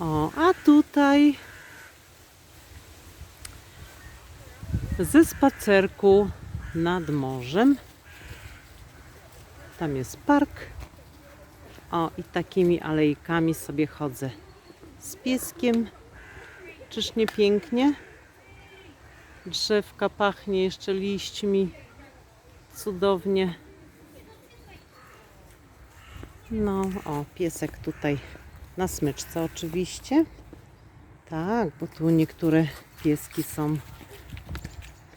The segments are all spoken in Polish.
O, a tutaj ze spacerku nad morzem. Tam jest park. O, i takimi alejkami sobie chodzę z pieskiem. Czyż nie pięknie? Drzewka pachnie jeszcze liśćmi. Cudownie. No, o, piesek tutaj na smyczce oczywiście. Tak, bo tu niektóre pieski są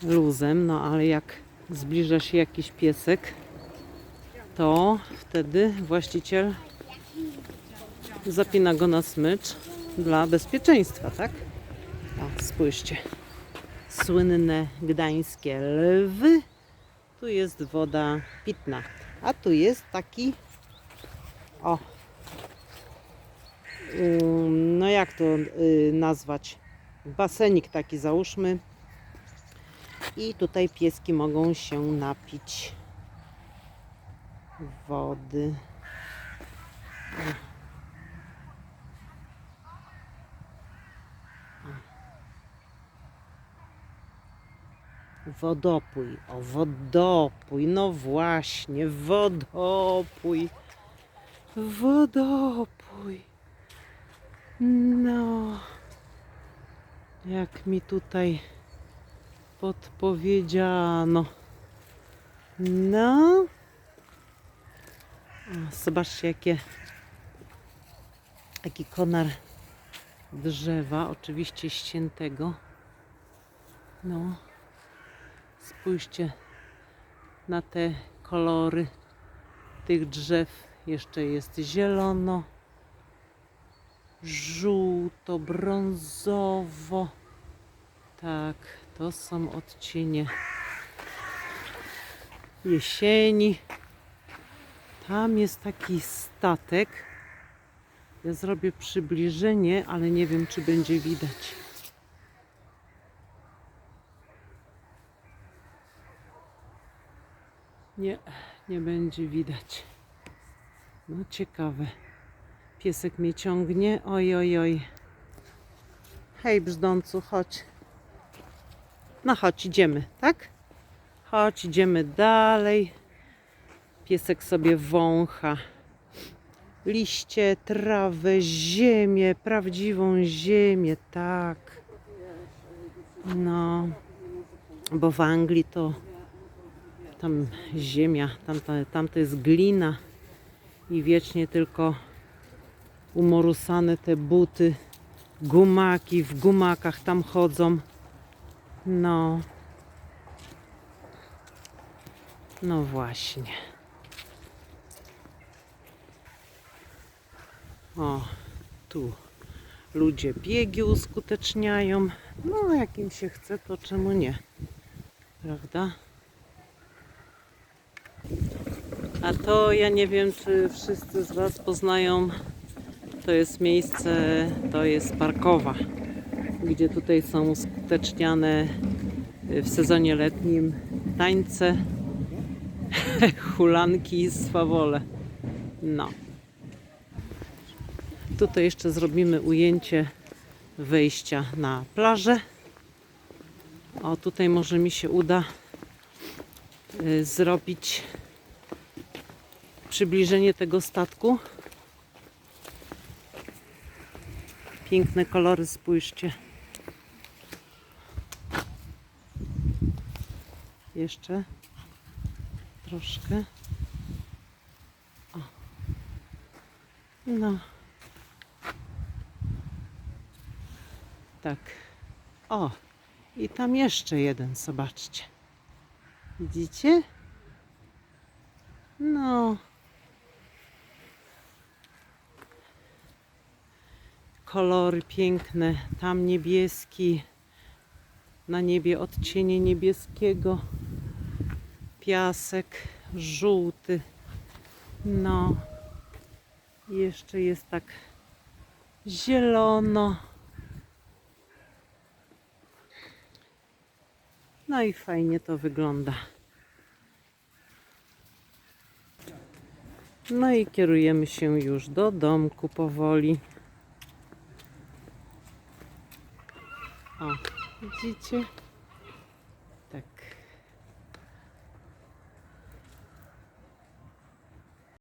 luzem, no ale jak zbliża się jakiś piesek, to wtedy właściciel zapina go na smycz dla bezpieczeństwa, tak? O, spójrzcie. Słynne gdańskie lwy. Tu jest woda pitna. A tu jest taki o no jak to y, nazwać? Basenik taki załóżmy. I tutaj pieski mogą się napić wody. Wodopój, o wodopój, no właśnie, wodopój, wodopój. No, jak mi tutaj podpowiedziano. No, zobaczcie, jakie, jaki konar drzewa, oczywiście ściętego. No, spójrzcie na te kolory tych drzew. Jeszcze jest zielono żółto, brązowo. Tak, to są odcienie jesieni. Tam jest taki statek. Ja zrobię przybliżenie, ale nie wiem, czy będzie widać. Nie, nie będzie widać. No ciekawe. Piesek mnie ciągnie. Oj, oj, oj. Hej, brzdącu, chodź. No chodź, idziemy, tak? Chodź, idziemy dalej. Piesek sobie wącha liście, trawę, ziemię, prawdziwą ziemię, tak. No, bo w Anglii to tam ziemia, tam, tam to jest glina i wiecznie tylko umorusane te buty, gumaki w gumakach tam chodzą. No. No właśnie. O, tu ludzie biegi uskuteczniają. No, jak im się chce, to czemu nie? Prawda? A to ja nie wiem, czy wszyscy z Was poznają to jest miejsce, to jest Parkowa, gdzie tutaj są uskuteczniane w sezonie letnim tańce, hulanki i swawole. No. Tutaj jeszcze zrobimy ujęcie wejścia na plażę. O, tutaj może mi się uda y, zrobić przybliżenie tego statku. Piękne kolory, spójrzcie. Jeszcze troszkę. O. No. Tak. O, i tam jeszcze jeden, zobaczcie. Widzicie? No. Kolory piękne. Tam niebieski, na niebie odcienie niebieskiego, piasek żółty. No, jeszcze jest tak zielono. No i fajnie to wygląda. No i kierujemy się już do domku powoli. O, widzicie? Tak.